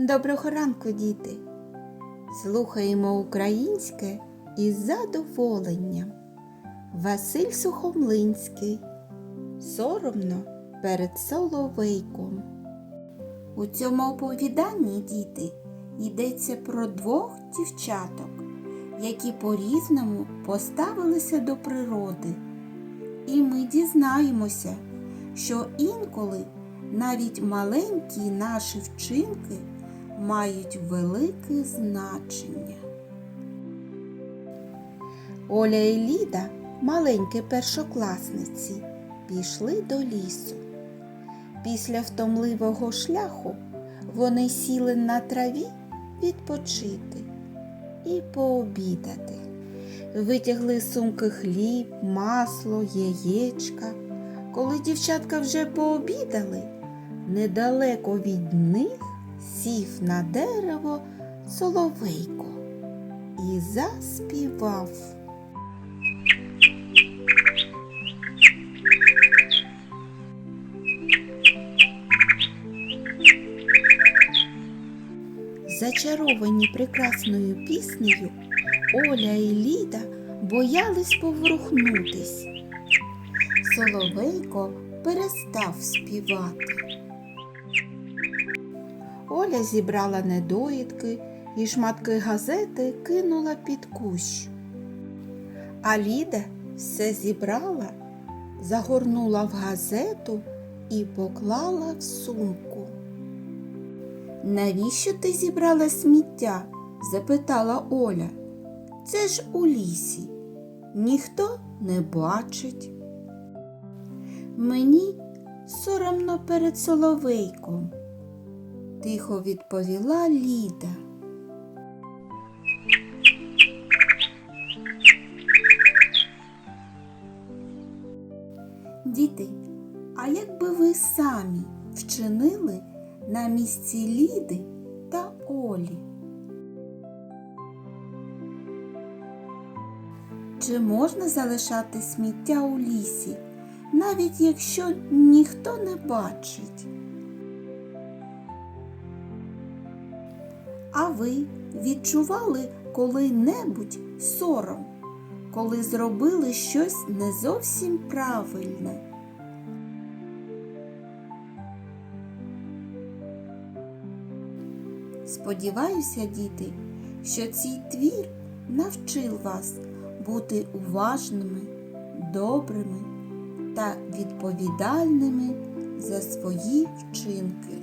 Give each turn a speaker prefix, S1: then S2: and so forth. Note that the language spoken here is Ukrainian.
S1: Доброго ранку, діти! Слухаємо українське із задоволенням. Василь Сухомлинський. Соромно перед Соловейком. У цьому оповіданні, діти, йдеться про двох дівчаток, які по-різному поставилися до природи. І ми дізнаємося, що інколи навіть маленькі наші вчинки мають велике значення. Оля і Ліда, маленькі першокласниці, пішли до лісу. Після втомливого шляху вони сіли на траві відпочити і пообідати. Витягли сумки хліб, масло, яєчка. Коли дівчатка вже пообідали, недалеко від них сів на дерево соловейко і заспівав. Зачаровані прекрасною піснею, Оля і Ліда боялись поворухнутись. Соловейко перестав співати. Оля зібрала недоїдки і шматки газети кинула під кущ. А Ліда все зібрала, загорнула в газету і поклала в сумку. Навіщо ти зібрала сміття? запитала Оля. Це ж у лісі. Ніхто не бачить. Мені соромно перед соловейком, тихо відповіла Ліда. Діти, а як би ви самі вчинили на місці Ліди та Олі? Чи можна залишати сміття у лісі, навіть якщо ніхто не бачить? А ви відчували коли-небудь сором, коли зробили щось не зовсім правильне? Сподіваюся, діти, що цей твір навчив вас бути уважними, добрими та відповідальними за свої вчинки.